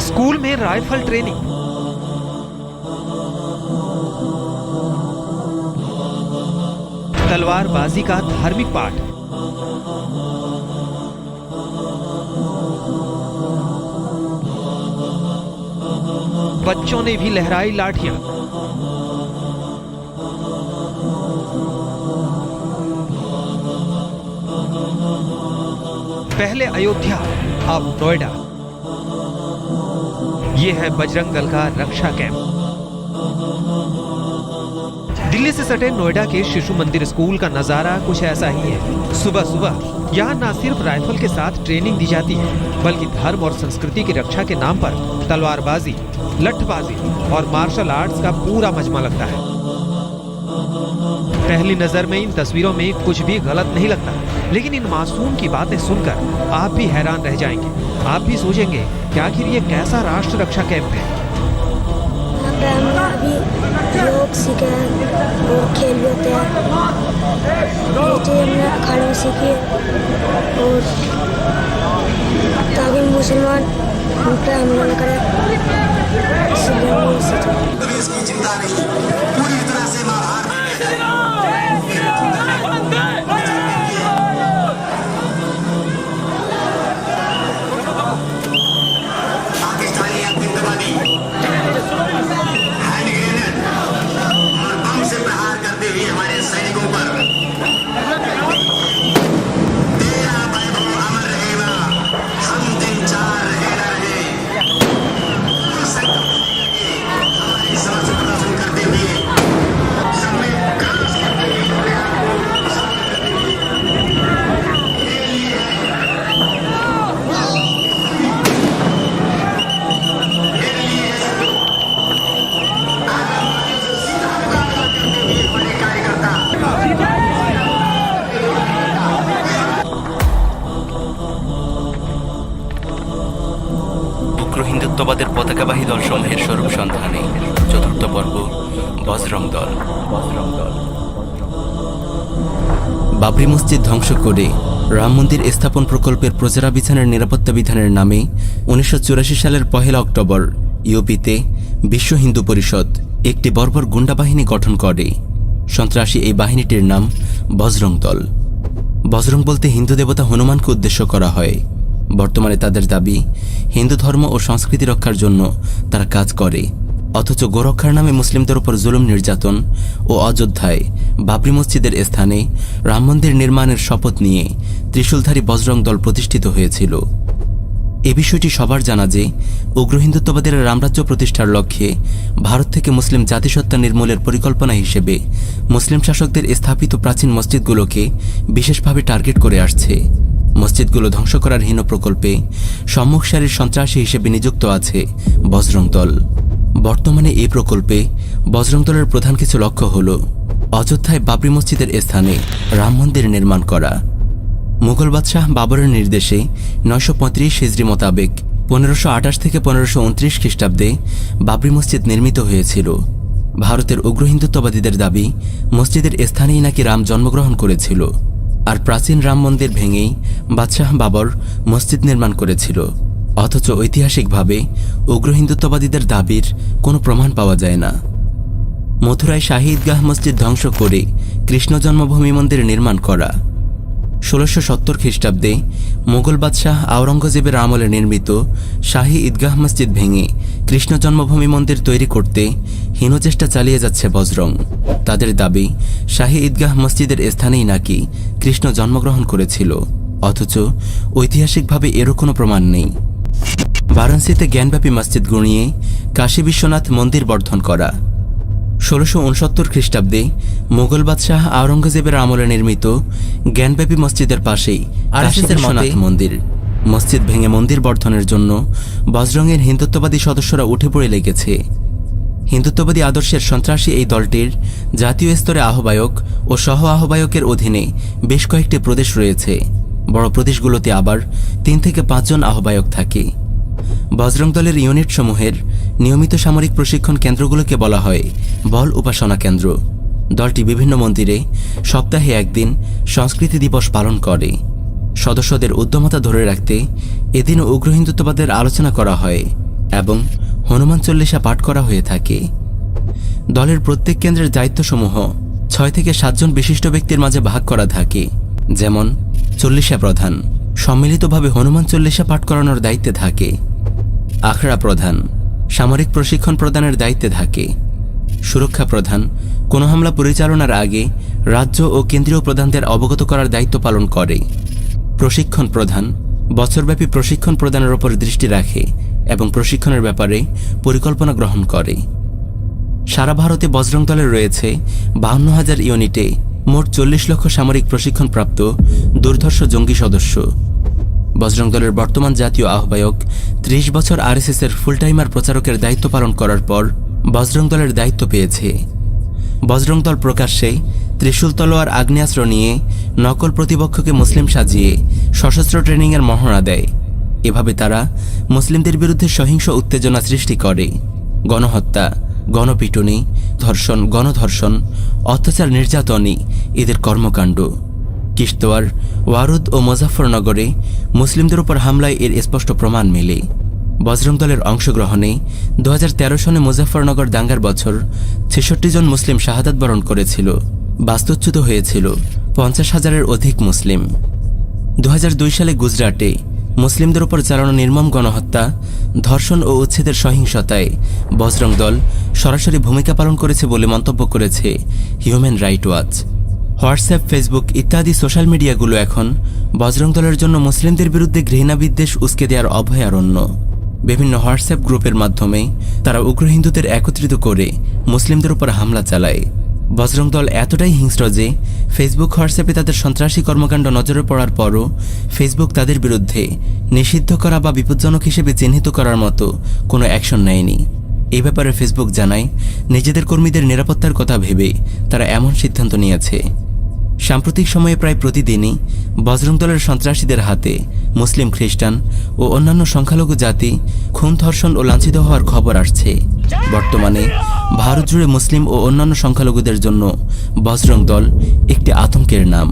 School में rifle training. तलवारबाजी का धार्मिक पाठ। बच्चों ने भी लहराई लाठियाँ। पहले अयोध्या, अब नोएडा। ये है बजरंग दल का रक्षा कैंप। दिल्ली से सटे नोएडा के शिशु मंदिर स्कूल का नज़ारा कुछ ऐसा ही है। सुबह सुबह, यहाँ न सिर्फ़ राइफल के साथ ट्रेनिंग दी जाती है, बल्कि धर्म और संस्कृति की रक्षा के नाम पर तलवारबाजी, लठबाजी और मार्शल आर्ट्स का पूरा मजमा लगता है। पहली नज़र में इन तस्वीरों में कुछ भी गलत नहीं लगता। लेकिन इन मासूम की बातें सुनकर आप भी हैरान रह जाएँगे। आप भी सोचेंगे कि आखिर ये कैसा राष्ट्र रक्षा कैंप है? योग सीखे और खेल होते हैं। ये चीज़ हमने अखाड़े में सीखी और ताकि मुसलमान हमला न करें इसलिए इसकी चिंता नहीं। पूरी পতাকাবাহী দলসমূহের স্বরূপ সন্ধানে চতুর্থ পর্ব, বজরং দল। বাবরি মসজিদ ধ্বংস করে রাম মন্দির স্থাপন প্রকল্পের প্রচারা বিধানের নিরাপত্তা বিধানের নামে উনিশশো চুরাশি সালের পহেলা অক্টোবর ইউপিতে বিশ্ব হিন্দু পরিষদ একটি বর্বর গুন্ডা বাহিনী গঠন করে। সন্ত্রাসী এই বাহিনীটির নাম বজরং দল। বজরং বলতে হিন্দু দেবতা হনুমানকে উদ্দেশ্য করা হয়। বর্তমানে তাদের দাবি, হিন্দু ধর্ম ও সংস্কৃতি রক্ষার জন্য তারা কাজ করে। অথচ গোরক্ষার নামে মুসলিমদের উপর জুলুম, নির্যাতন ও অযোধ্যায় বাবরি মসজিদের স্থানে রাম মন্দির নির্মাণের শপথ নিয়ে ত্রিশূলধারী বজরং দল প্রতিষ্ঠিত হয়েছিল। এ বিষয়টি সবার জানা যে উগ্র হিন্দুত্ববাদের রামরাজ্য প্রতিষ্ঠার লক্ষ্যে ভারত থেকে মুসলিম জাতিসত্তা নির্মূলের পরিকল্পনা হিসেবে মুসলিম শাসকদের স্থাপিত প্রাচীন মসজিদগুলোকে বিশেষভাবে টার্গেট করে আসছে। মসজিদগুলো ধ্বংস করার হীন প্রকল্পে সম্মুখ সারির সন্ত্রাসী হিসেবে নিযুক্ত আছে বজরং দল। বর্তমানে এই প্রকল্পে বজরং দলের প্রধান কিছু লক্ষ্য হল অযোধ্যায় বাবরি মসজিদের স্থানে রাম মন্দির নির্মাণ করা। মুঘল বাদশাহ বাবরের নির্দেশে নয়শো পঁয়ত্রিশ হিজড়ি মোতাবেক পনেরোশো আঠাশ থেকে পনেরোশো উনত্রিশ খ্রিস্টাব্দে বাবরি মসজিদ নির্মিত হয়েছিল। ভারতের উগ্র হিন্দুত্ববাদীদের দাবি, মসজিদের স্থানেই নাকি রাম জন্মগ্রহণ করেছিল। আর প্রাচীন রাম মন্দির ভেঙেই বাদশাহ বাবর মসজিদ নির্মাণ করেছিল। অথচ ঐতিহাসিকভাবে উগ্র হিন্দুত্ববাদীদের দাবির কোনো প্রমাণ পাওয়া যায় না। মথুরায় শাহী ঈদগাহ মসজিদ ধ্বংস করে কৃষ্ণ জন্মভূমি মন্দির নির্মাণ করা। ষোলোশো সত্তর খ্রিস্টাব্দে মোগল বাদশাহ আওরঙ্গজেবের আমলে নির্মিত শাহী ঈদগাহ মসজিদ ভেঙে কৃষ্ণ জন্মভূমি মন্দির তৈরি করতে হীনচেষ্টা চালিয়ে যাচ্ছে বজরং। তাদের দাবি শাহী ঈদগাহ মসজিদের স্থানেই নাকি কৃষ্ণ জন্মগ্রহণ করেছিল। অথচ ঐতিহাসিকভাবে এরও কোনো প্রমাণ নেই। বারাণসীতে জ্ঞানব্যাপী মসজিদ গুঁড়িয়ে কাশী বিশ্বনাথ মন্দির বর্ধন করা। ষোলোশো উনসত্তর খ্রিস্টাব্দে মোগল বাদশাহ আওরঙ্গজেবের আমলে নির্মিত জ্ঞানব্যাপী মসজিদের পাশেই বিশ্বনাথ মন্দির। মসজিদ ভেঙে মন্দির বর্ধনের জন্য বজরংয়ের হিন্দুত্ববাদী সদস্যরা উঠে পড়ে লেগেছে। হিন্দুত্ববাদী আদর্শের সন্ত্রাসী এই দলটির জাতীয় স্তরে আহ্বায়ক ও সহ আহ্বায়কের অধীনে বেশ কয়েকটি প্রদেশ রয়েছে। বড় প্রদেশগুলোতে আবার তিন থেকে পাঁচজন আহ্বায়ক থাকে। বজরং দলের ইউনিটসমূহের নিয়মিত সামরিক প্রশিক্ষণ কেন্দ্রগুলোকে বলা হয় বল উপাসনা কেন্দ্র। দলটি বিভিন্ন মন্দিরে সপ্তাহে একদিন সংস্কৃতি দিবস পালন করে। সদস্যদের উদ্যমতা ধরে রাখতে এদিন উগ্র হিন্দুত্ববাদের আলোচনা করা হয় এবং হনুমান চল্লিশা পাঠ করা হয়ে থাকে। দলের প্রত্যেক কেন্দ্রের দায়িত্বসমূহ ছয় থেকে সাতজন বিশিষ্ট ব্যক্তির মাঝে ভাগ করা থাকে। যেমন, চল্লিশা প্রধান। সম্মিলিতভাবে হনুমান চল্লিশা পাঠ করানোর দায়িত্বে থাকে। আখড়া প্রধান। সামরিক প্রশিক্ষণ প্রদানের দায়িত্বে থাকে। সুরক্ষা প্রধান। কোনো হামলা পরিচালনার আগে রাজ্য ও কেন্দ্রীয় প্রধানদের অবগত করার দায়িত্ব পালন করে। প্রশিক্ষণ প্রধান। বছরব্যাপী প্রশিক্ষণ প্রদানের ওপর দৃষ্টি রাখে। এবং প্রশিক্ষণের ব্যাপারে পরিকল্পনা গ্রহণ করে। সারা ভারতে বজরং দলের রয়েছে বাহান্ন হাজার ইউনিটে মোট চল্লিশ লক্ষ সামরিক প্রশিক্ষণপ্রাপ্ত দুর্ধর্ষ জঙ্গি সদস্য। বজরং দলের বর্তমান জাতীয় আহ্বায়ক ত্রিশ বছর আরএসএস এর ফুল টাইমার প্রচারকের দায়িত্ব পালন করার পর বজরং দলের দায়িত্ব পেয়েছে। বজরং দল প্রকাশ্যে ত্রিশূল তলোয়ার আগ্নেয়াস্ত্র নিয়ে নকল প্রতিপক্ষকে মুসলিম সাজিয়ে সশস্ত্র ট্রেনিংয়ের মহড়া দেয়। এভাবে তারা মুসলিমদের বিরুদ্ধে সহিংস উত্তেজনা সৃষ্টি করে। গণহত্যা, গণপিটুনি, ধর্ষণ, গণধর্ষণ, অত্যাচার নির্যাতনই এদের কর্মকাণ্ড। কিশতোয়ার, ওয়ারুদ ও মুজাফরনগরে মুসলিমদের উপর হামলায় এর স্পষ্ট প্রমাণ মেলে। বজরং দলের অংশগ্রহণে দু হাজার তেরো সনে মুজাফরনগর দাঙ্গার বছর ছেষট্টি জন মুসলিম শাহাদাত বরণ করেছিল। বাস্তুচ্যুত হয়েছিল পঞ্চাশ হাজারের অধিক মুসলিম। দু হাজার দুই সালে গুজরাটে মুসলিমদের উপর চালানো নির্মম গণহত্যা, ধর্ষণ ও উচ্ছেদের সহিংসতায় বজরং দল সরাসরি ভূমিকা পালন করেছে বলে মন্তব্য করেছে human right watch WhatsApp, Facebook ইত্যাদি সোশ্যাল মিডিয়াগুলো এখন বজরং দলের জন্য মুসলিমদের বিরুদ্ধে ঘৃণা বিদ্বেষ উস্কে দেওয়ার অভয়ারণ্য। বিভিন্ন হোয়াটসঅ্যাপ গ্রুপের মাধ্যমে তারা উগ্র হিন্দুদের একত্রিত করে মুসলিমদের উপর হামলা চালায়। বজরং দল এতটাই হিংস্র যে ফেসবুক হোয়াটসঅ্যাপে তাদের সন্ত্রাসী কর্মকাণ্ড নজরে পড়ার পরও ফেসবুক তাদের বিরুদ্ধে নিষিদ্ধ করা বা বিপজ্জনক হিসেবে চিহ্নিত করার মতো কোনো অ্যাকশন নেয়নি। এই ব্যাপারে ফেসবুক জানায়, নিজেদের কর্মীদের নিরাপত্তার কথা ভেবে তারা এমন সিদ্ধান্ত নিয়েছে। সাম্প্রতিক সময়ে প্রায় প্রতিদিনই বজরং দলের সন্ত্রাসীদের হাতে মুসলিম, খ্রিস্টান ও অন্যান্য সংখ্যালঘু জাতি, খুন, ধর্ষণ ও লাঞ্ছিত হওয়ার খবর আসছে। বর্তমানে ভারত জুড়ে মুসলিম ও অন্যান্য সংখ্যালঘুদের জন্য বজরং দল একটি আতঙ্কের নাম।